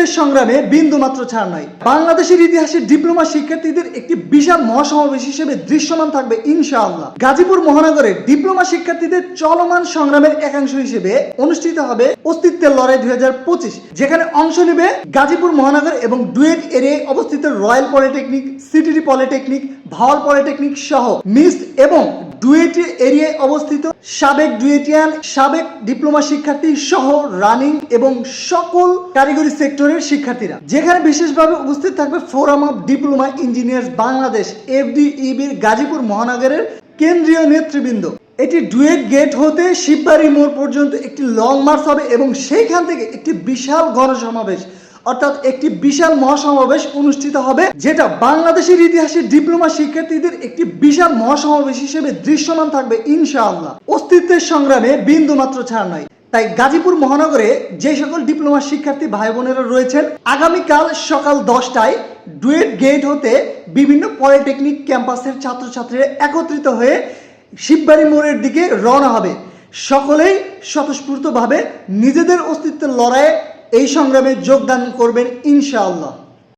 অস্তিত্বের সংগ্রামে বিন্দুমাত্র ছাড় নয় বাংলাদেশের ইতিহাসে ডিপ্লোমা শিক্ষার্থীদের একটি বিশাল মহাসমাবেশ হিসেবে দৃশ্যমান থাকবে ইনশাআল্লাহ। গাজীপুর মহানগরে ডিপ্লোমা শিক্ষার্থীদের চলমান সংগ্রামের একাংশ হিসেবে অনুষ্ঠিত হবে অস্তিত্বের লড়াই দুই হাজার পঁচিশ, যেখানে অংশ নেবে গাজীপুর মহানগর এবং ডুয়েট এরিয়ায় অবস্থিত royal polytechnic, CTD polytechnic, Bhawal polytechnic সহ মিস এবং ডুয়েট এরিয়ায় অবস্থিত সাবেক ডুয়েটিয়ান, সাবেক ডিপ্লোমা শিক্ষার্থী সহ রানিং এবং সকল কারিগরি সেক্টরের শিক্ষার্থীরা। যেখানে বিশেষভাবে উপস্থিত থাকবে forum of diploma engineers Bangladesh এফডিইবির Gazipur মহানগরের কেন্দ্রীয় নেতৃবৃন্দ। এটি ডুয়েট গেট হতে শিববাড়ি মোড় পর্যন্ত একটি লং মার্চ হবে এবং সেইখান থেকে একটি বিশাল গণসমাবেশ অর্থাৎ একটি বিশাল মহাসমাবেশ অনুষ্ঠিত হবে, যেটা বাংলাদেশের ইতিহাসে ডিপ্লোমা শিক্ষার্থীদের একটি বিশাল মহাসমাবেশ হিসেবে দৃশ্যমান থাকবে, ইনশাআল্লাহ। অস্তিত্বের সংগ্রামে বিন্দুমাত্র ছাড় নয় তাই গাজীপুর মহানগরে যে সকল ডিপ্লোমা শিক্ষার্থী ভাই বোনেরা রয়েছেন, আগামীকাল সকাল দশটায় ডুয়েট গেট হতে বিভিন্ন পলিটেকনিক ক্যাম্পাসের ছাত্রছাত্রীরা একত্রিত হয়ে শিববাড়ি মোড়ের দিকে রওনা হবে। সকলেই স্বতঃস্ফূর্তভাবে নিজেদের অস্তিত্বের লড়াইয়ে এই সংগ্রামে যোগদান করবেন ইনশাআল্লাহ।